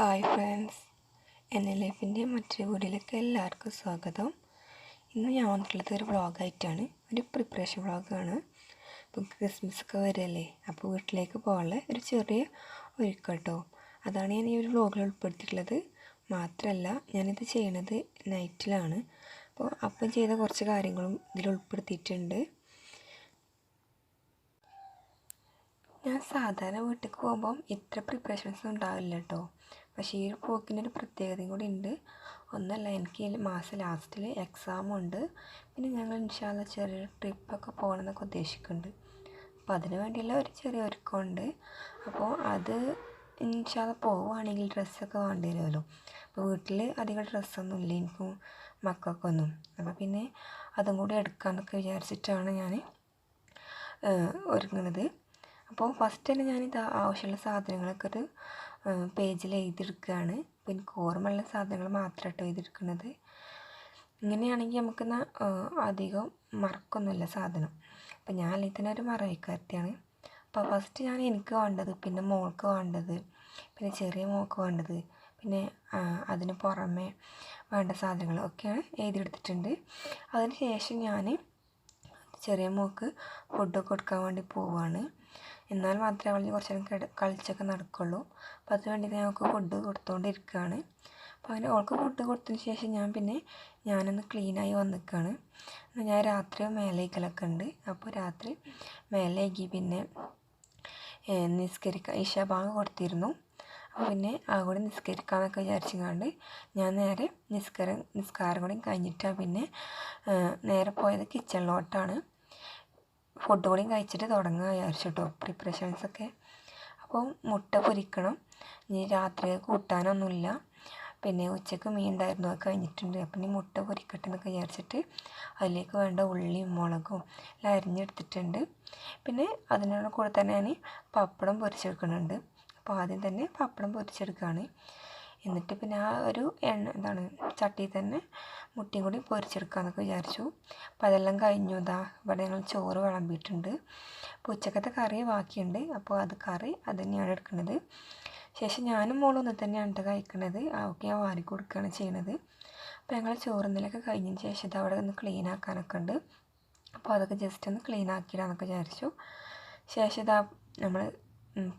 Hi friends N L എഫിന്റെ മറ്റൊരു വീഡിയോയിലേക്ക് എല്ലാവർക്കും സ്വാഗതം. ഇന്ന് ഞാൻ വന്നിട്ടുള്ളത് ഒരു വ്ളോഗായിട്ടാണ് ഒരു പ്രിപ്പറേഷൻ വ്ളോഗാണ് ഇപ്പം ക്രിസ്മസ് ഒക്കെ വരികയല്ലേ അപ്പോൾ വീട്ടിലേക്ക് പോകാനുള്ള ഒരു ചെറിയ ഒരുക്കട്ടോ കേട്ടോ അതാണ് ഞാൻ ഈ ഒരു വ്ളോഗിൽ ഉൾപ്പെടുത്തിയിട്ടുള്ളത്. മാത്രമല്ല ഞാനിത് ചെയ്യണത് നൈറ്റിലാണ് അപ്പോൾ അപ്പം ചെയ്ത കുറച്ച് കാര്യങ്ങളും ഇതിൽ ഉൾപ്പെടുത്തിയിട്ടുണ്ട്. ഞാൻ സാധാരണ വീട്ടിലേക്ക് പോകുമ്പം ഇത്ര പ്രിപ്പറേഷൻസ് ഉണ്ടാവില്ല കേട്ടോ പക്ഷേ ഈ പോക്കിന്റെ ഒരു പ്രത്യേകതയും കൂടി ഉണ്ട്. ഒന്നല്ല എനിക്ക് ഈ മാസം ലാസ്റ്റിൽ എക്സാമുണ്ട് പിന്നെ ഞങ്ങൾ ഇൻഷാല്ല ചെറിയൊരു ട്രിപ്പൊക്കെ പോകണമെന്നൊക്കെ ഉദ്ദേശിക്കുന്നുണ്ട്. അപ്പോൾ അതിന് വേണ്ടിയുള്ള ഒരു ചെറിയ ഒരുക്കമുണ്ട്. അപ്പോൾ അത് ഇൻഷാല്ല പോവുകയാണെങ്കിൽ ഡ്രസ്സൊക്കെ വേണ്ടി വരുമല്ലോ. അപ്പോൾ വീട്ടിൽ അധികം ഡ്രസ്സൊന്നും ഇല്ല എനിക്കും മക്കൾക്കൊന്നും. അപ്പോൾ പിന്നെ അതും കൂടി എടുക്കാമെന്നൊക്കെ വിചാരിച്ചിട്ടാണ് ഞാൻ ഒരുങ്ങുന്നത്. അപ്പോൾ ഫസ്റ്റ് തന്നെ ഞാനിത് ആവശ്യമുള്ള സാധനങ്ങളൊക്കെ ഒരു പേജിൽ എഴുതിയെടുക്കുകയാണ്. അപ്പോൾ എനിക്ക് ഓർമ്മയുള്ള സാധനങ്ങൾ മാത്രമായിട്ട് എഴുതിയെടുക്കുന്നത്. ഇങ്ങനെയാണെങ്കിൽ നമുക്കെന്നാൽ അധികം മറക്കൊന്നുമില്ല സാധനം. അപ്പോൾ ഞാൻ അല്ലെങ്കിൽ തന്നെ ഒരു മറവിക്കാരത്തിയാണ് അപ്പോൾ ഫസ്റ്റ് ഞാൻ എനിക്ക് വേണ്ടത് പിന്നെ മോൾക്ക് വേണ്ടത് പിന്നെ ചെറിയ മോൾക്ക് വേണ്ടത് പിന്നെ അതിന് പുറമെ വേണ്ട സാധനങ്ങൾ ഒക്കെയാണ് എഴുതിയെടുത്തിട്ടുണ്ട്. അതിന് ശേഷം ഞാൻ ചെറിയ മോൾക്ക് ഫുഡൊക്കെ കൊടുക്കാൻ വേണ്ടി പോവുകയാണ് എന്നാൽ മാത്രമേ അവൾ കുറച്ച് നേരം കളിച്ചൊക്കെ നടക്കുള്ളൂ. അപ്പോൾ അതിന് ഞാൻ ഞങ്ങൾക്ക് ഫുഡ് കൊടുത്തുകൊണ്ടിരിക്കുകയാണ് അപ്പോൾ അങ്ങനെ അവൾക്ക് ഫുഡ് കൊടുത്തതിന് ശേഷം ഞാൻ പിന്നെ ഞാനൊന്ന് ക്ലീനായി വന്നിരിക്കുകയാണ് ഞാൻ രാത്രി മേലേക്കലൊക്കെ ഉണ്ട്. അപ്പോൾ രാത്രി മേലേക്കി പിന്നെ നിസ്കരിക്കാൻ ഇഷ ഭാഗം കൊടുത്തിരുന്നു. അപ്പോൾ പിന്നെ ആ കൂടി നിസ്കരിക്കാമെന്നൊക്കെ വിചാരിച്ചുകൊണ്ട് ഞാൻ നേരെ നിസ്കാരം നിസ്കാരം കൂടി കഴിഞ്ഞിട്ടാണ് പിന്നെ നേരെ പോയത് കിച്ചണിലോട്ടാണ് ഫുഡ് കൂടി കഴിച്ചിട്ട് തുടങ്ങുക വിചാരിച്ചു കേട്ടോ പ്രിപ്പറേഷൻസൊക്കെ അപ്പോൾ മുട്ട പൊരിക്കണം. ഇനി രാത്രി കൂട്ടാനൊന്നുമില്ല. പിന്നെ ഉച്ചയ്ക്ക് മീൻ ഉണ്ടായിരുന്നു അത് കഴിഞ്ഞിട്ടുണ്ട്. അപ്പം ഇനി മുട്ട പൊരിക്കട്ടെ എന്നൊക്കെ വിചാരിച്ചിട്ട് അതിലേക്ക് വേണ്ട ഉള്ളിയും മുളകും എല്ലാം അരിഞ്ഞെടുത്തിട്ടുണ്ട്. പിന്നെ അതിനോട് കൂടെ തന്നെ ഞാൻ പപ്പടം പൊരിച്ചെടുക്കുന്നുണ്ട്. അപ്പോൾ ആദ്യം തന്നെ പപ്പടം പൊരിച്ചെടുക്കുകയാണ്. എന്നിട്ട് പിന്നെ ആ ഒരു എണ്ണ എന്താണ് ചട്ടിയിൽ തന്നെ മുട്ടയും കൂടി പൊരിച്ചെടുക്കാമെന്നൊക്കെ വിചാരിച്ചു. അപ്പോൾ അതെല്ലാം കഴിഞ്ഞു. ഇതാ ഇവിടെ ഞങ്ങൾ ചോറ് വിളമ്പിയിട്ടുണ്ട്. അപ്പോൾ ഉച്ചക്കത്തെ കറി ബാക്കിയുണ്ട്. അപ്പോൾ അത് കറി അത് തന്നെയാണ് എടുക്കുന്നത് ശേഷം ഞാനും മോളും ഒന്ന് തന്നെയാണ് കഴിക്കുന്നത് അവൾക്ക് ഞാൻ വാരി കൊടുക്കുകയാണ് ചെയ്യണത്. അപ്പോൾ ഞങ്ങൾ ചോറുന്നിലൊക്കെ കഴിഞ്ഞതിന് ശേഷം ഇത് അവിടെ ഒന്ന് ക്ലീൻ ആക്കാനൊക്കെ ഉണ്ട്. അപ്പോൾ അതൊക്കെ ജസ്റ്റ് ഒന്ന് ക്ലീൻ ആക്കിയിടാന്നൊക്കെ വിചാരിച്ചു. ശേഷം ഇതാ നമ്മൾ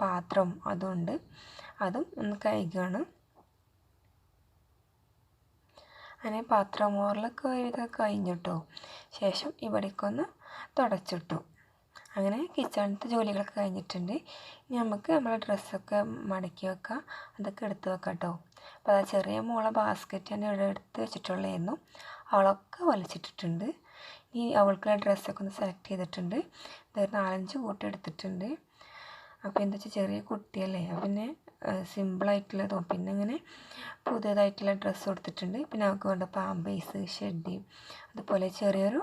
പാത്രം അതുണ്ട് അതും ഒന്ന് കഴുകുകയാണ് അങ്ങനെ പാത്രം മോറിലൊക്കെ ഒരുവിധം കഴിഞ്ഞിട്ടോ. ശേഷം ഇവിടേക്കൊന്ന് തുടച്ചിട്ടു. അങ്ങനെ കിച്ചണിലത്തെ ജോലികളൊക്കെ കഴിഞ്ഞിട്ടുണ്ട്. ഇനി നമുക്ക് നമ്മളെ ഡ്രസ്സൊക്കെ മടക്കി വെക്കാം. അതൊക്കെ എടുത്ത് വെക്കാം കേട്ടോ അപ്പോൾ ആ ചെറിയ മോളെ ബാസ്ക്കറ്റ് തന്നെ ഇവിടെ എടുത്ത് വെച്ചിട്ടുള്ളതായിരുന്നു അവളൊക്കെ വലിച്ചിട്ടിട്ടുണ്ട്. ഇനി അവൾക്കുള്ള ഡ്രസ്സൊക്കെ ഒന്ന് സെലക്ട് ചെയ്തിട്ടുണ്ട്. ഇതൊരു നാലഞ്ച് കൂട്ടം എടുത്തിട്ടുണ്ട്. അപ്പോൾ എന്താ വെച്ചാൽ ചെറിയ കുട്ടിയല്ലേ പിന്നെ സിമ്പിളായിട്ടുള്ളതും പിന്നെ ഇങ്ങനെ പുതിയതായിട്ടുള്ള ഡ്രസ്സ് കൊടുത്തിട്ടുണ്ട്. പിന്നെ അവൾക്ക് വേണ്ട പാമ്പേസ് ഷെഡി അതുപോലെ ചെറിയൊരു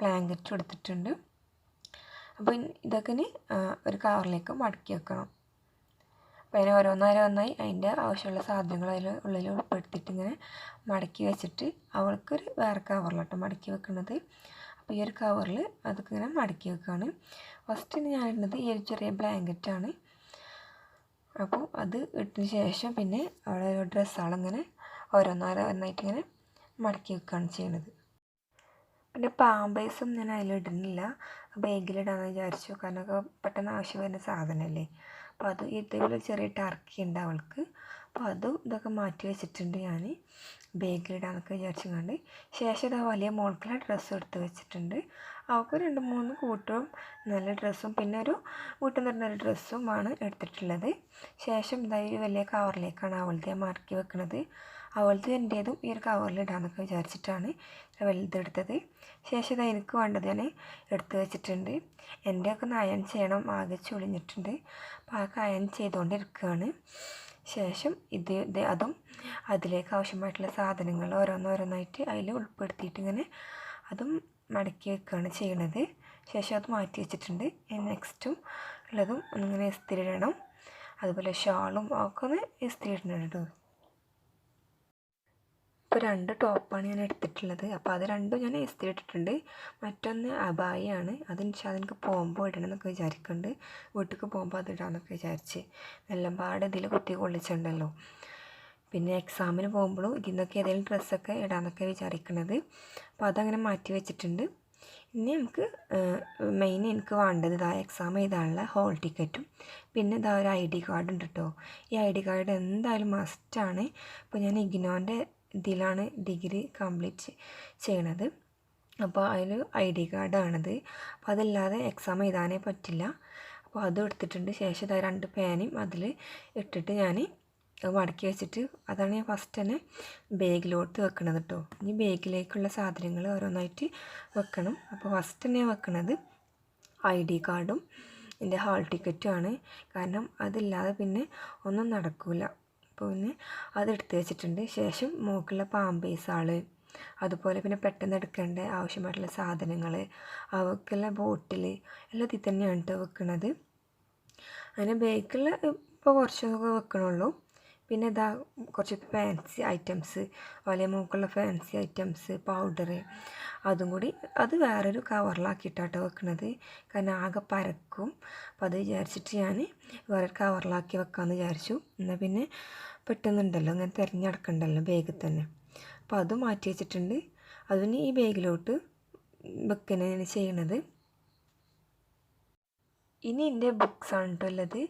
ബ്ലാങ്കറ്റ് കൊടുത്തിട്ടുണ്ട്. അപ്പോൾ ഇതൊക്കെ ഒരു കവറിലേക്ക് മടക്കി വെക്കണം. അപ്പോൾ അതിനെ ഓരോന്നോരോന്നായി അതിന്റെ ആവശ്യമുള്ള സാധനങ്ങൾ അതിൽ ഉള്ളിൽ ഉൾപ്പെടുത്തിയിട്ട് ഇങ്ങനെ മടക്കി വെച്ചിട്ട് അവൾക്കൊരു വേറെ കവറിലോട്ട് മടക്കി വെക്കുന്നത് അപ്പോൾ ഈ ഒരു കവറിൽ അതൊക്കെ ഇങ്ങനെ മടക്കി വെക്കുകയാണ് ഫസ്റ്റ് ഞാൻ ഇടുന്നത് ഈ ഒരു ചെറിയ ബ്ലാങ്കറ്റാണ് അപ്പോൾ അത് ഇട്ടതിന് ശേഷം പിന്നെ അവിടെ ഡ്രസ്സുകളിങ്ങനെ ഓരോന്നോരോന്നായിട്ട് ഇങ്ങനെ മടക്കി വെക്കുകയാണ് ചെയ്യുന്നത് പിന്നെ പാമ്പേഴ്സും ഞാൻ അതിലിടുന്നില്ല ബാഗിലിടാമെന്ന് വിചാരിച്ചു. കാരണം പെട്ടെന്ന് ആവശ്യം വരുന്ന സാധനമല്ലേ. അപ്പോൾ അത് ഇതേപോലെ ചെറിയ ടർക്കി ഉണ്ട് അവൾക്ക്. അപ്പോൾ അതും ഇതൊക്കെ മാറ്റി വെച്ചിട്ടുണ്ട് ഞാൻ. ബാഗിലിടാന്നൊക്കെ വിചാരിച്ചുകൊണ്ട് ശേഷം ഇതാ വലിയ മോൾക്കുള്ള ഡ്രസ്സ് എടുത്ത് വെച്ചിട്ടുണ്ട്. അവൾക്ക് രണ്ട് മൂന്ന് കൂട്ടും നല്ല ഡ്രസ്സും പിന്നെ ഒരു വീട്ടിൽ നിന്ന് ഒരു ഡ്രസ്സുമാണ് എടുത്തിട്ടുള്ളത്. ശേഷം ഇതാ ഈ വലിയ കവറിലേക്കാണ് അവളുടെ മാറ്റി വെക്കുന്നത് അവളത് എന്റേതും ഈ ഒരു കവറിൽ ഇടാമെന്നൊക്കെ വിചാരിച്ചിട്ടാണ് വലുതെടുത്തത് ശേഷം ഇതാ എനിക്ക് വേണ്ടത് ഞാൻ എടുത്ത് വെച്ചിട്ടുണ്ട്. എന്റെയൊക്കെ അയൺ ചെയ്യണം ആകെ ചൊളിഞ്ഞിട്ടുണ്ട്. അപ്പോൾ ആകെ അയൺ ചെയ്തുകൊണ്ടിരിക്കുകയാണ് ശേഷം ഇത് അതും അതിലേക്ക് ആവശ്യമായിട്ടുള്ള സാധനങ്ങൾ ഓരോന്നോരോന്നായിട്ട് അതിൽ ഉൾപ്പെടുത്തിയിട്ട് ഇങ്ങനെ അതും മടക്കി വെക്കുകയാണ് ചെയ്യണത്. ശേഷം അത് മാറ്റി വെച്ചിട്ടുണ്ട്. നെക്സ്റ്റും ഉള്ളതും ഒന്നിങ്ങനെ ഇസ്തിരി ഇടണം. അതുപോലെ ഷാളും ഒക്കെ ഒന്ന് ഇസ്തിരി ഇടുന്നുണ്ട് ഇപ്പോൾ രണ്ട് ടോപ്പാണ് ഞാൻ എടുത്തിട്ടുള്ളത്. അപ്പോൾ അത് രണ്ടും ഞാൻ എസ് ഇട്ടിട്ടുണ്ട്. മറ്റൊന്ന് അബായിയാണ്. അത് ഇൻഷാ എനിക്ക് പോകുമ്പോൾ ഇടണം എന്നൊക്കെ വിചാരിക്കുന്നുണ്ട് വീട്ടിലേക്ക് പോകുമ്പോൾ അത് ഇടാമെന്നൊക്കെ വിചാരിച്ച്. എല്ലാം പാടെ ഇതിൽ കുത്തി കൊള്ളിച്ചിട്ടുണ്ടല്ലോ. പിന്നെ എക്സാമിന് പോകുമ്പോഴും ഇതിന്നൊക്കെ ഏതെങ്കിലും ഡ്രസ്സൊക്കെ ഇടാമെന്നൊക്കെ വിചാരിക്കുന്നത് അപ്പോൾ അതങ്ങനെ മാറ്റി വെച്ചിട്ടുണ്ട്. ഇനി നമുക്ക് മെയിൻ എനിക്ക് വേണ്ടത് ഇതാ എക്സാം എഴുതാനുള്ള ഹോൾ ടിക്കറ്റും പിന്നെ ഇതാ ഒരു ഐ ഡി കാർഡ് ഉണ്ട് കേട്ടോ ഈ ഐ ഡി കാർഡ് എന്തായാലും മസ്റ്റാണ് ഇപ്പോൾ ഞാൻ ഇഗ്നോന്റെ ഇതിലാണ് ഡിഗ്രി കംപ്ലീറ്റ് ചെയ്യണത്. അപ്പോൾ അതിൽ ഐ ഡി കാർഡാണത്. അപ്പോൾ അതല്ലാതെ എക്സാം എഴുതാനേ പറ്റില്ല. അപ്പോൾ അതും എടുത്തിട്ടുണ്ട്. ശേഷം ഇതാ രണ്ട് പേനയും അതിൽ ഇട്ടിട്ട് ഞാൻ മടക്കി വെച്ചിട്ട് അതാണ് ഞാൻ ഫസ്റ്റ് തന്നെ ബാഗിലോട്ട് വെക്കണത് കേട്ടോ ഇനി ബാഗിലേക്കുള്ള സാധനങ്ങൾ ഓരോന്നായിട്ട് വെക്കണം. അപ്പോൾ ഫസ്റ്റ് തന്നെ വെക്കണത് ഐ ഡി കാർഡും എന്റെ ഹാൾ ടിക്കറ്റുമാണ് കാരണം അതില്ലാതെ പിന്നെ ഒന്നും നടക്കില്ല പിന്നെ അതെടുത്ത് വെച്ചിട്ടുണ്ട്. ശേഷം മൂക്കുള്ള പാമ്പ് ആൾ അതുപോലെ പിന്നെ പെട്ടെന്ന് എടുക്കേണ്ട ആവശ്യമായിട്ടുള്ള സാധനങ്ങൾ അവക്കുള്ള ബോട്ടിൽ എല്ലാം ഇതിൽ തന്നെയാണ് കേട്ടോ വെക്കുന്നത് അങ്ങനെ ബേക്കിൽ ഇപ്പോൾ കുറച്ചൊക്കെ വെക്കണുള്ളൂ. പിന്നെ ഇതാ കുറച്ച് ഫാൻസി ഐറ്റംസ് അതുപോലെ മൂക്കുള്ള ഫാൻസി ഐറ്റംസ് പൗഡർ അതും കൂടി അത് വേറൊരു കവറിലാക്കിയിട്ടാട്ടോ വെക്കുന്നത് കാരണം ആകെ പരക്കും. അപ്പോൾ അത് വിചാരിച്ചിട്ട് ഞാൻ വേറൊരു കവറിലാക്കി വെക്കാമെന്ന് വിചാരിച്ചു. എന്നാൽ പിന്നെ പെട്ടെന്നുണ്ടല്ലോ ഇങ്ങനെ തിരഞ്ഞെടുക്കണ്ടല്ലോ ബാഗിൽ തന്നെ അപ്പോൾ അത് മാറ്റി വെച്ചിട്ടുണ്ട്. അതിന് ഈ ബാഗിലോട്ട് വെക്കുന്നതിന് ചെയ്യണത്. ഇനി എന്റെ ബുക്സാണ് കേട്ടോ ഉള്ളത്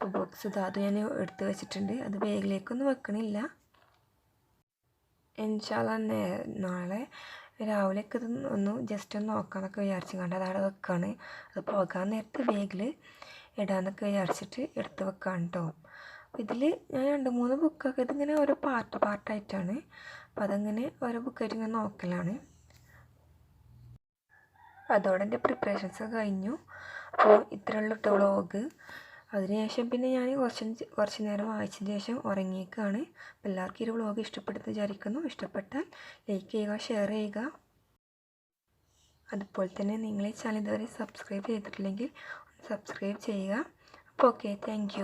ബുക്സ് ഇത് ഞാൻ എടുത്ത് വെച്ചിട്ടുണ്ട്. അത് ബാഗിലേക്കൊന്നും വെക്കണില്ല. ഇൻഷാല്ല നാളെ രാവിലെയൊക്കെ ഇത് ഒന്ന് ജസ്റ്റ് ഒന്ന് നോക്കാമെന്നൊക്കെ വിചാരിച്ചു കണ്ട് അതവിടെ വെക്കാണ്. അത് പോകാൻ നേരത്ത് ബാഗിൽ ഇടാമെന്നൊക്കെ വിചാരിച്ചിട്ട് എടുത്ത് വെക്കാൻ കേട്ടോ ഇതിൽ ഞാൻ രണ്ട് മൂന്ന് ബുക്കൊക്കെ ഇതിങ്ങനെ ഓരോ പാർട്ട് പാർട്ടായിട്ടാണ് അപ്പോൾ അതങ്ങനെ ഓരോ ബുക്കായിട്ട് ഇങ്ങനെ നോക്കലാണ്. അതോടെ എന്റെ പ്രിപ്പറേഷൻസ് കഴിഞ്ഞു. അപ്പോൾ ഇത്രയുള്ള ബ്ലോഗ് അതിനുശേഷം പിന്നെ ഞാൻ കുറച്ച് കുറച്ച് നേരം വായിച്ചതിന് ശേഷം ഉറങ്ങിയേക്കാണ്. എല്ലാവർക്കും ഈ വ്ളോഗ് ഇഷ്ടപ്പെട്ടെന്ന് വിചാരിക്കുന്നു. ഇഷ്ടപ്പെട്ടാൽ ലൈക്ക് ചെയ്യുക ഷെയർ ചെയ്യുക. അതുപോലെ തന്നെ നിങ്ങൾ ഈ ചാനൽ ഇതുവരെ സബ്സ്ക്രൈബ് ചെയ്തിട്ടില്ലെങ്കിൽ സബ്സ്ക്രൈബ് ചെയ്യുക. അപ്പോൾ ഓക്കെ താങ്ക്